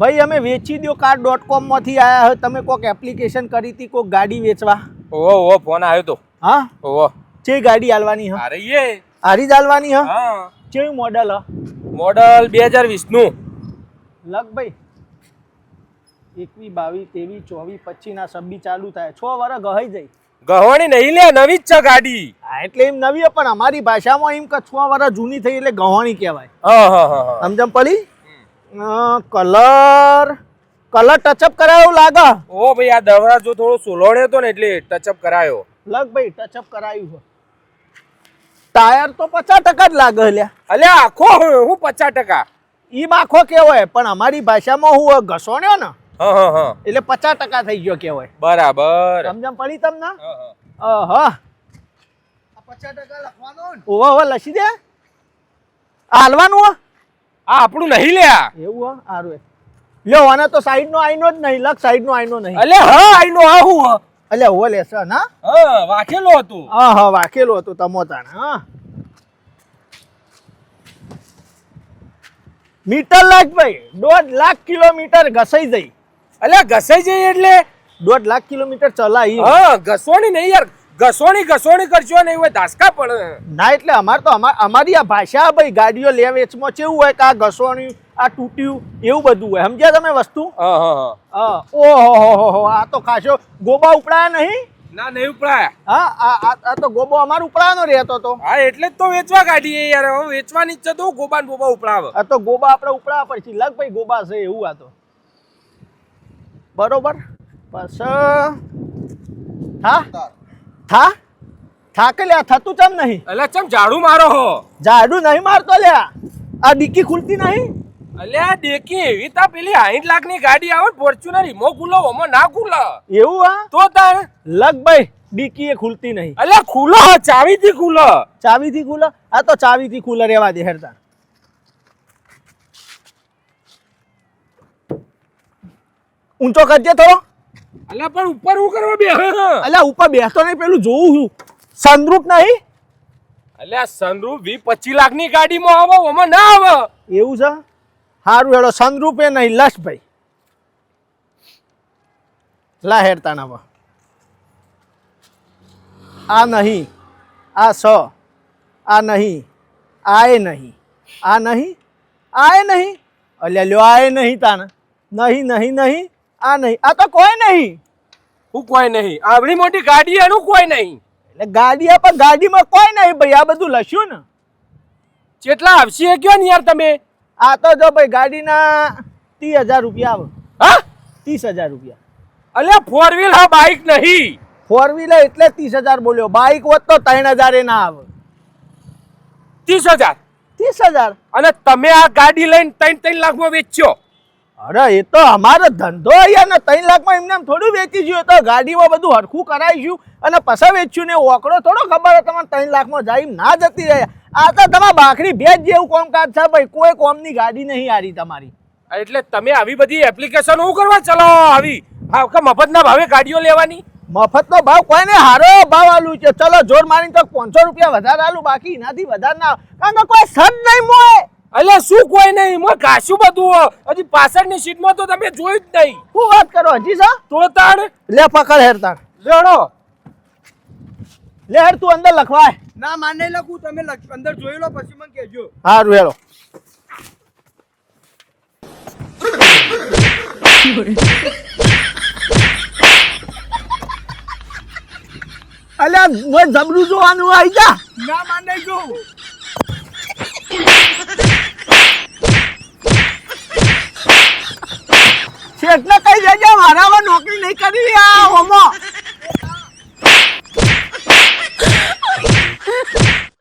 ભાઈ અમે વેચી દો કાર ડોટ કોમમાંથી આવ્યા હોય તમે કોઈક એપ્લિકેશન કરી હતી કોઈક ગાડી વેચવા? ઓહો ઓહો ફોન આવ્યો તો. હા? ઓહો. જે ગાડી હાલવાની હા. અરે યે. હારી જ હાલવાની હ? હા. કેવું મોડલ હ? મોડલ બે હજાર વીસનું લગ ભાઈ. એકવી બાવીસ તેવી ચોવીસ પચીસ ના સબ્બી ચાલુ થાય. છ વર્ષ ગહાઈ જાય. ગહવાની નહીં લે નવી જ છે ગાડી. હા એટલે એમ નવી હે, પણ અમારી ભાષામાં એમ કે છ વર્ષ જૂની થઈ એટલે ગવાણી કહેવાય. હા હા હા હા. સમજમ પડી? કલર કલર ટચઅપ કરાયો લાગે? ઓ ભાઈ આ દવરા જો થોડો સોલોડ્યો તો ને એટલે ટચઅપ કરાયો. લગ ભાઈ ટચઅપ કરાયું છે. ટાયર તો પચાસ ટકા જ લાગે અલ્યા. અલ્યા આખો હું પચાસ ટકા. ઈ આખો કેવાય પણ અમારી ભાષામાં હું ઘસોણ્યો ને હા હા હા. એટલે પચાસ ટકા થઈ ગયો કેવાય. બરાબર. સમજમ પડી તમને? હા, હા. આ પચાસ ટકા લખવાનો ઓહો ઓવા ઓવા લસી દે. હાલવાનું હો? આ આપણું નહીં લ્યા એવું હા? સારું લ્યો આને તો સાઈડ નો આઈનો જ નહીં લખ સાઈડ નો આઈનો નહીં. અલે હા આઈનો આ હું. અલે હો લેશે ના હા. વાંચેલો હતું. હા હા વાકેલો હતો તમોતાને હા. મીટર લાખ ભાઈ દોઢ લાખ કિલોમીટર ઘસાઈ જઈ. અલે ઘસાઈ જઈ એટલે? દોઢ લાખ કિલોમીટર ચલાવી હા ઘસવાની નહીં યાર. ઘસોણી ઘસોણી કરશો નહીં હોય ધાસકા પડે ના એટલે અમાર તો અમાર અમારી આ ભાષા ભાઈ ગાડીઓ લે વેચમાં કેવું હોય કે આ ઘસોણી આ તૂટ્યું એવું બધું હોય. સમજ્યા તમે વસ્તુ? હા હા હા. હા. ઓહો હો હો હો આ તો ખાસો ગોબા ઉપડાયા નહીં? ના નહીં ઉપડાયા. હા આ આ- તો ગોબો અમાર ઉપડાવાનો રહેતો તો. હા એટલે જ તો વેચવા કાઢીએ યાર. વેચવાની જ છે તો ને ગોબા ઉપડાવે. આ તો ગોબા આપણે ઉપડાવા પડશે. લગ ભાઈ ગોબા છે એવું આ તો. બરોબર? પછી હા? થા? થાકે લ્યા થતું ચમ નહીં? અલ્યા ચમ ઝાડુ મારો હો. ઝાડુ નહીં મારતો લ્યા આ ડીકી ખુલતી નહીં? અલ્યા દેખી એવી તા પેલી સાઠ લાખની ગાડી આવે ફોર્ચ્યુનર ઇમો ખુલો ઓમો ના ખુલ્લો એવું હા તો તાર. લગ ભાઈ ડીકી એ ખુલતી નહીં. અલ્યા ખુલો ચાવી થી ખુલ્લો ચાવીથી ખુલો? આ તો ચાવીથી ખુલે રેવા દે હેરતા ઊંચો કરજે થોડો. અલ્યા પણ ઉપર હું કરવા બે અલ્યા ઉપર બેસતો નહીં પેલું જોઉં છું. સનરૂપ નહીં? અલ્યા સનરૂપ વી પચીસ લાખની ગાડીમાં આવો ઓમાં ના આવે. એવું છે? સારું હેડો સનરૂપ એ નહીં લશ ભાઈ. લા હેડતા ના આ નહીં આ સ આ નહીં આ એ નહીં આ નહીં આ એ નહીં. અલ્યા લ્યો આ એ નહીં તાના. નહીં નહીં નહીં. આ નહીં આ તો કોઈ નહીં. હું કોઈ નહીં. આવડી મોટી ગાડી એનું કોઈ નહીં. એટલે ગાડી આ પણ ગાડીમાં કોઈ નહીં ભાઈ આ બધું લસ્યું ને. કેટલા આવશે એ કયો ને યાર તમે? આ તો જો ભાઈ ગાડીના ત્રીસ હજાર રૂપિયા આવે. હા? ત્રીસ હજાર રૂપિયા. અલ્યા ફોર વ્હીલ હા બાઇક નહીં. ફોર વ્હીલર એટલે ત્રીસ હજાર બોલ્યો. બાઇક હોત તો ત્રણ હજાર એ ના આવે. ત્રીસ હજાર? ત્રીસ હજાર? અને તમે આ ગાડી લઈને ત્રણ ત્રણ લાખમાં વેચ્યો. અરે એ તો અમારો ધંધો અહીંયા ને ત્રણ લાખમાં એમને એમ થોડું વેચી ગયું. તો ગાડીમાં બધું હરખું કરાવીશું અને પછી વેચ્યું ને ઓકડો થોડો ખબર તમારે ત્રણ લાખમાં જાય ના જતી રહ્યા આ તો તમારે બાખરી ભેજ જેવું કોમકાજ છે ભાઈ. કોઈ કોમની ગાડી નહીં હારી તમારી. એટલે તમે આવી બધી એપ્લિકેશન હું કરવા ચલાવો આવી? આખા મફતના ભાવે ગાડીઓ લેવાની? મફતનો ભાવ કોઈને હારો ભાવ આલું છે. ચલો જોર મારીને તો પાંચસો રૂપિયા વધારે આલું બાકી એનાથી વધારે ના કારણ કે કોઈ સદ નહીં મોય. અલ્યા શું કોઈ નહીં? મો કાશું બધું હજી પાછળની સીટમાં તો તમે જોયું જ નહીં. શું વાત કરો? હજી સા તો તાણ. લે પકડ હેરતા લેડો. લે હેર તું અંદર લખવાય. ના માને લખું. તમે અંદર જોઈ લો પછી મને કહેજો. હા હેલો અલ્યા મોય જબરું જોવાનું આવી જા. ના માને જો શેઠને કહી દેજો મારામાં નોકરી નહીં કરી આ ઓમો